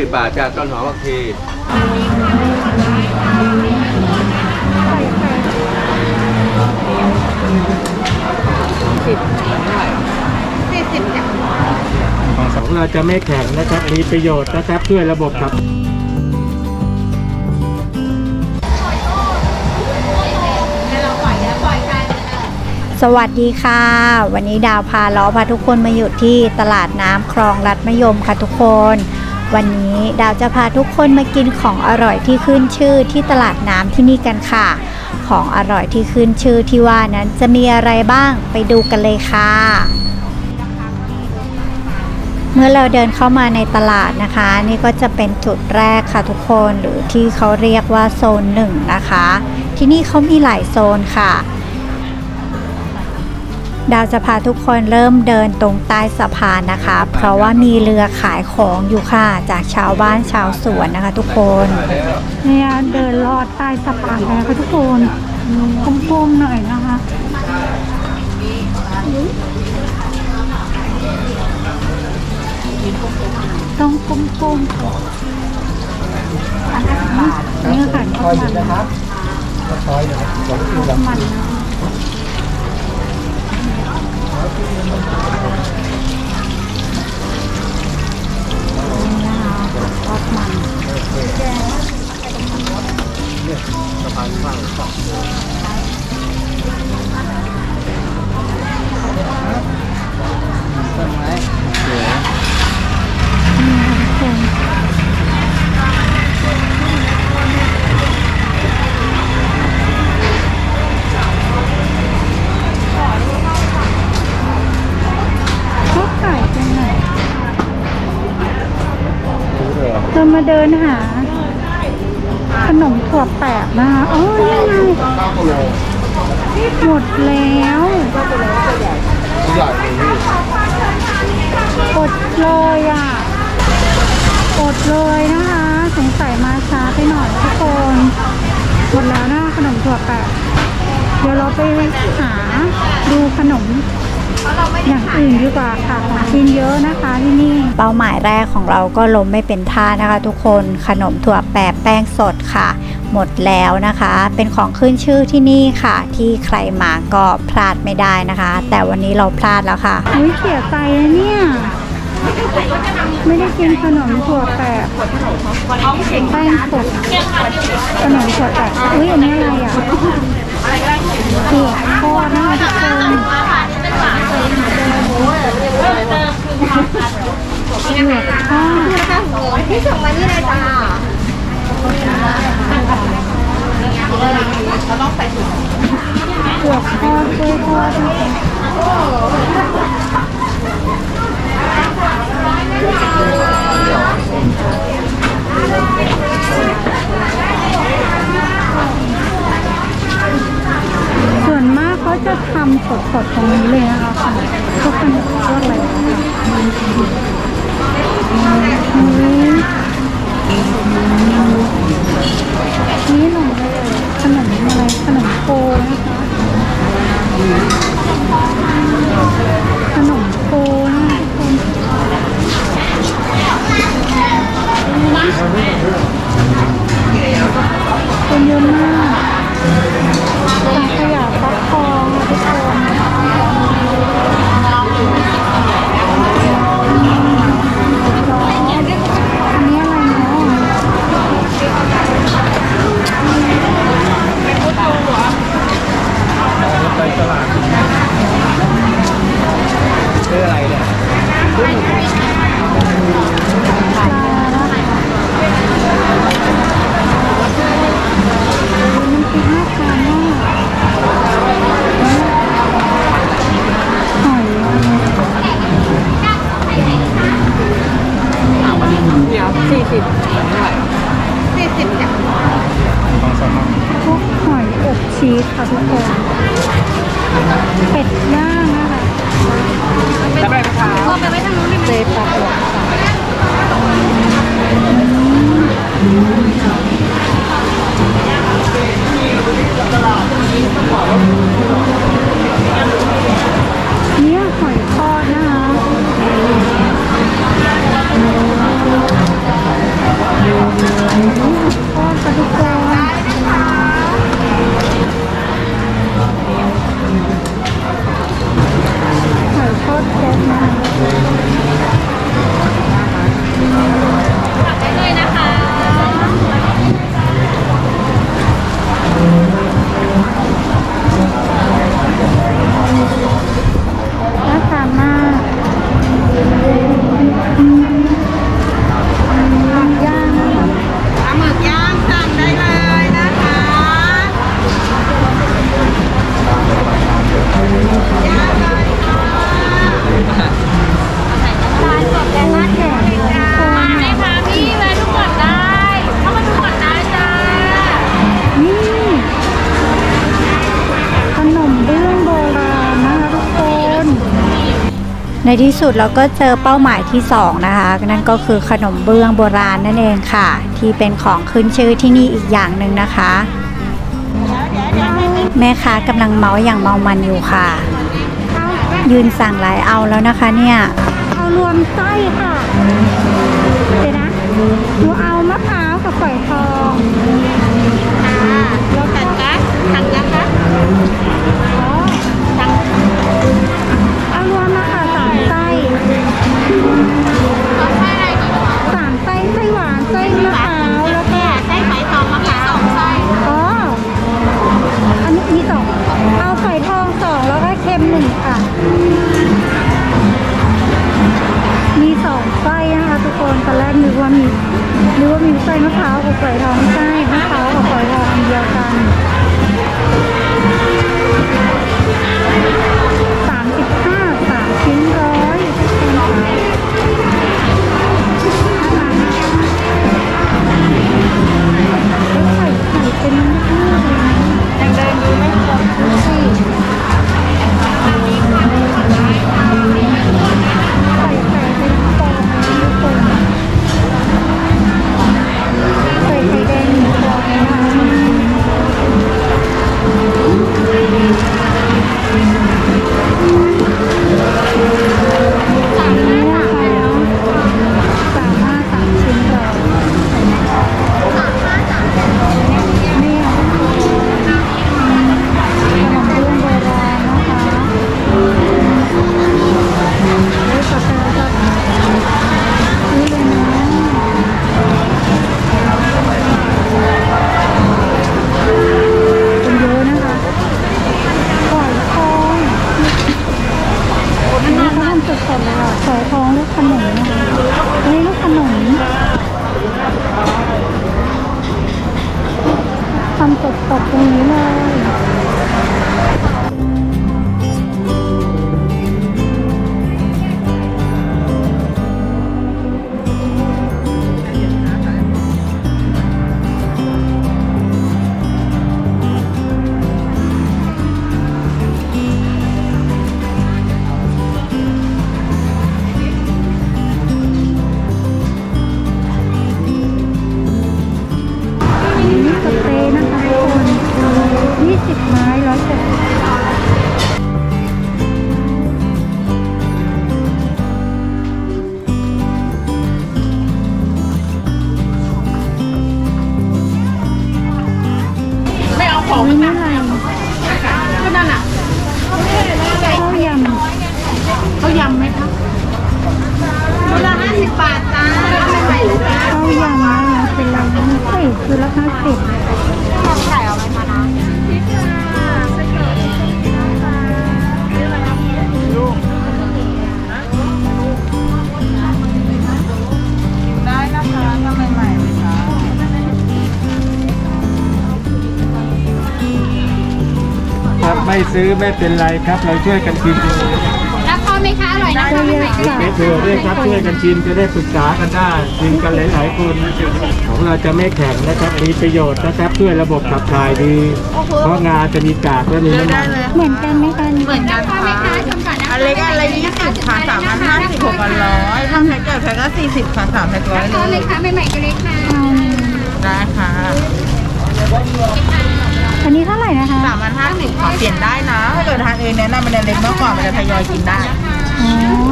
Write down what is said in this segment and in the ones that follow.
สิบบาทจ้าต้นหอมผักชีของเราจะไม่แข็งนะครับ มีประโยชน์นะครับช่วยระบบขับสวัสดีค่ะ วันนี้ดาวพาล้อพาทุกคนมาอยู่ที่ตลาดน้ำคลองรัดมะยมค่ะทุกคน วันนี้ดาวจะพาทุกคนมากินของอร่อยที่ขึ้นชื่อที่ตลาดน้ำที่นี่กันค่ะ ของอร่อยที่ขึ้นชื่อที่ว่านั้นจะมีอะไรบ้างไปดูกันเลยค่ะ เมื่อเราเดินเข้ามาในตลาดนะคะ นี่ก็จะเป็นจุดแรกค่ะทุกคนหรือที่เขาเรียกว่าโซนหนึ่งนะคะ ที่นี่เขามีหลายโซนค่ะ ดาวจะพาทุกคนเริ่มเดินตรงใต้สะพานนะคะ เพราะว่ามีเรือขายของอยู่ค่ะ จากชาวบ้านชาวสวนนะคะทุกคนเนี่ยเดินลอดใต้สะพานไปนะคะทุกคนก้มๆหน่อยนะคะต้องก้มๆนี่ค่ะทอดมันนะครับทอดมัน นี่นะคะทอดมันสะพานข้างเขา เดินหา ขนมถั่วแปะนะคะอ๋อนี่ไงหมดแล้วกดเลยอะกดเลยนะคะ สงสัยมาช้าไปหน่อยทุกคนหมดแล้วนะขนมถั่วแปะเดี๋ยวเราไปหาดูขนม อย่างอื่นดีกว่าค่ะของกินเยอะนะคะที่นี่ เป้าหมายแรกของเราก็ล้มไม่เป็นท่านะคะ ทุกคนขนมถั่วแปบแป้งสดค่ะ หมดแล้วนะคะ เป็นของขึ้นชื่อที่นี่ค่ะ ที่ใครมาก็พลาดไม่ได้นะคะ แต่วันนี้เราพลาดแล้วค่ะอุ้ยเสียใจนะเนี่ย ไม่ได้กินขนมถั่วแปบแป้งสดขนมถั่วแปบอุ้ยอันนี้อะไรอะ ชิ้นเลยค่นะคะหงที่ส่งมานี่เลยจ้าเราต้องใส่ถุงเปลือกคอเปลือกคอส่วนมากเขาจะทำสดๆตรงนี้เลยนะคะเขาเป็นพวกอะไรคะ นี่หนมอะไรขนมอะไรขนมโคนะคะขนมโคนะคะทุกคน ในที่สุดเราก็เจอเป้าหมายที่สองนะคะ นั่นก็คือขนมเบื้องโบราณนั่นเองค่ะ ที่เป็นของขึ้นชื่อที่นี่อีกอย่างหนึ่งนะคะ แม่ค้ากำลังเมาอย่างเมามันอยู่ค่ะ ยืนสั่งหลายเอาแล้วนะคะเนี่ย เอารวมไส้ค่ะเดี๋ยวนะหนูเอา ไส้นะคะทุกคนตอนแรกนึกว่ามีนึกว่ามีไส้มะพร้าวกับฝอยทองไม่ใช่มะพร้าวกับฝอยทองเดียวกันสามสิบห้าสามชิ้นร้อยทุกคนค่ะแล้วไข่ไข่เป็นลูกๆเลยนะแดงๆดูไหมดูสิ ซื้อไม่เป็นไรครับ เราช่วยกันกินรับพอไหมคะอร่อยนะก็เยอะค่ะไม่เผื่อด้วยครับช่วยกันชิมจะได้ปรึกษากันได้กินกันหลายๆคนของเราจะไม่แข็งนะครับมีประโยชน์นะครับช่วยระบบขับถ่ายดี เพราะงาจะมีกากและมีน้ำมันเหมือนกันไหมคะเหมือนกันค่ะอันเล็กอันละยี่สิบค่ะสามอันห้าสิบหกอันร้อยถ้าแพ็คใหญ่แพ็คก็สี่สิบค่ะสามแพ็คร้อยพร้อมไหเลมยคะใหม่ๆกันเลยค่ะเอาหนึ่งได้ค่ะ อันนี้เท่าไหร่นะคะสามอันห้าสิบค่ะเปลี่ยนได้นะถ้าเกิดทานเองแนะนำเป็นอันเล็กมากกว่ามันจะทยอยกินได้ อ๋อ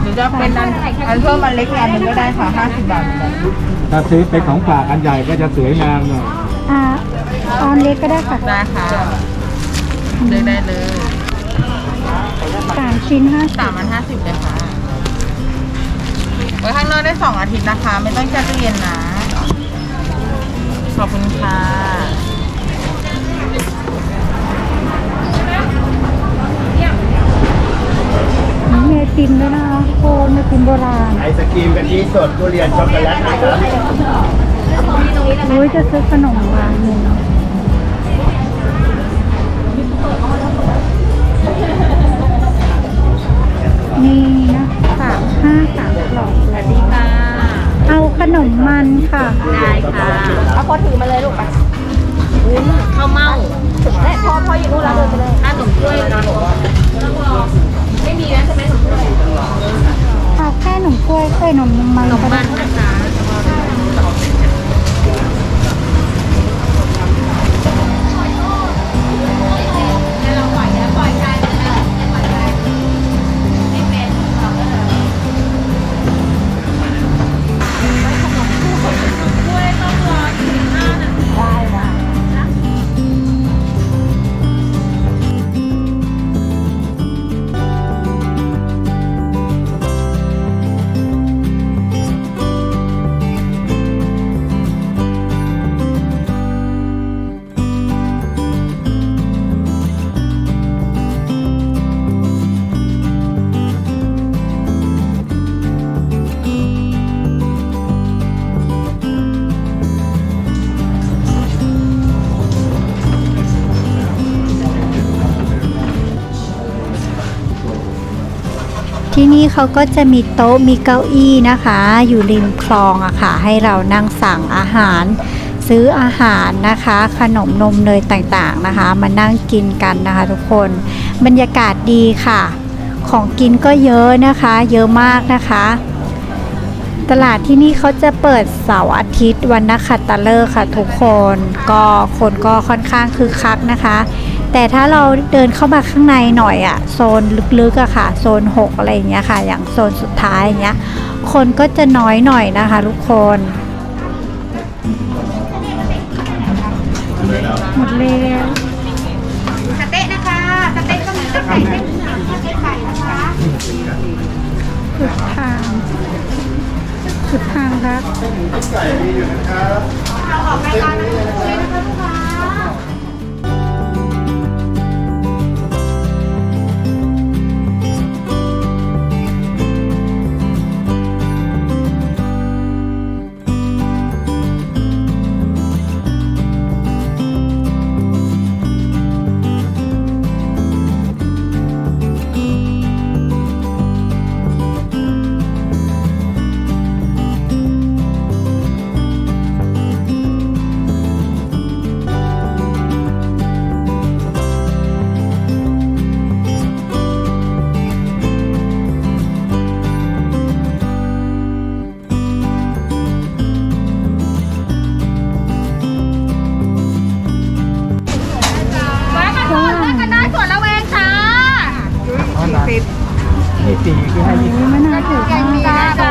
หรือจะเป็นอันอันเพิ่มอันเล็กอันหนึงก็ได้ค่ะห้าสิบบาทเหมือนกันถ้าซื้อเป็นของฝากอันใหญ่ก็จะสวยงามหน่อยอ่าออนเล็กก็ได้ค่ะได้ค่ะเลือกได้เลยสามชิ้นห้าสิบสามอันห้าสิบเลยค่ะไว้ข้างนอกได้สองอาทิตย์นะคะ ไม่ต้องแช่ตู้เย็นนะ ขอบคุณค่ะ มีไอติมด้วยนะคะโคนไอติมโบราณไอศกรีมกะทิสดทุเรียนช็อกโกแลตนะครับโอ้ยจะซื้อขนมวางหนึ่งนี่นะสามห้าสามกล่องสวัสดีค่ะ เอาขนมมันค่ะ ได้ค่ะ เอาพอถือมาเลยลูกไปวุ้นข้าวเม่าแม่พอพออยู่นู่นแล้วเดินไปเลยถ้าหนุ่มช่วย ไม่มีนะใช่ไหมขนมถ้วยเอาแค่ขนมกล้วยเคยนมมังก็ได้น ที่นี่เขาก็จะมีโต๊ะมีเก้าอี้นะคะ อยู่ริมคลองอะค่ะ ให้เรานั่งสั่งอาหาร ซื้ออาหารนะคะ ขนมนมเนยต่างๆนะคะ มานั่งกินกันนะคะ ทุกคนบรรยากาศดีค่ะ ของกินก็เยอะนะคะ เยอะมากนะคะ ตลาดที่นี่เขาจะเปิดเสาร์อาทิตย์วันนักขัตฤกษ์ค่ะ ทุกคนก็คนก็ค่อนข้างคึกคักนะคะ แต่ถ้าเราเดินเข้ามาข้างในหน่อยอะโซนลึกๆอะค่ะ โซน 6 อะไรอย่างเงี้ยค่ะ อย่างโซนสุดท้ายอย่างเงี้ย คนก็จะน้อยหน่อยนะคะทุกคน หมดแล้วสเต๊ะนะคะสเต๊ะก็มีสเต๊ะไก่เส้นสเต๊ะไก่นะคะสุดทางสุดทางครับเราออกรายการมาทุกเลยนะคะ นี่สี่คือให้ยี่สิบไม่น่าถือแกงมีนะจ๊ะ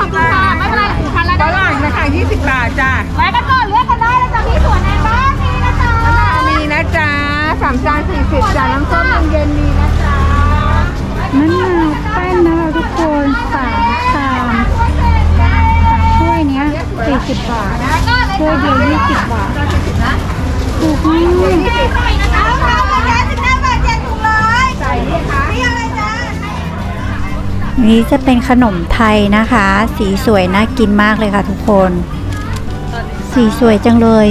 ขอบคุณค่ะไม่เป็นไรถูกพันละได้นะคะ20บบาทจ้ะไว้กันก่อนเลือกกันได้แล้วจะมีส่วนไหนบ้างมีนะจ๊ะมีนะจ๊ะสามจาน40จ้ะน้ำส้มเย็นมีนะจ๊ะมะนาวแป้นนะคะทุกคนสามชามสามถ้วยเนี้ย40บบาทถ้วยเดียว20บาทถูกมาก เอาค่ะหมดแล้วสิบห้าบาทเจ็ดถุงเลยใส่ค่ะมีอะไรจ๊ะ นี้จะเป็นขนมไทยนะคะ สีสวยน่ากินมากเลยค่ะทุกคน สีสวยจังเลย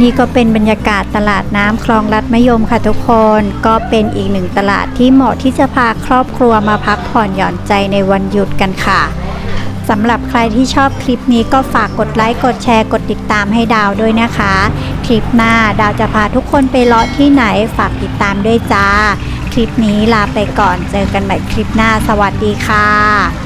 นี่ก็เป็นบรรยากาศตลาดน้ำคลองลัดมะยมค่ะทุกคน ก็เป็นอีกหนึ่งตลาดที่เหมาะที่จะพาครอบครัวมาพักผ่อนหย่อนใจในวันหยุดกันค่ะสำหรับใครที่ชอบคลิปนี้ก็ฝากกดไลค์กดแชร์กดติดตามให้ดาวด้วยนะคะ คลิปหน้าดาวจะพาทุกคนไปเลาะที่ไหนฝากติดตามด้วยจ้า คลิปนี้ลาไปก่อนเจอกันใหม่คลิปหน้าสวัสดีค่ะ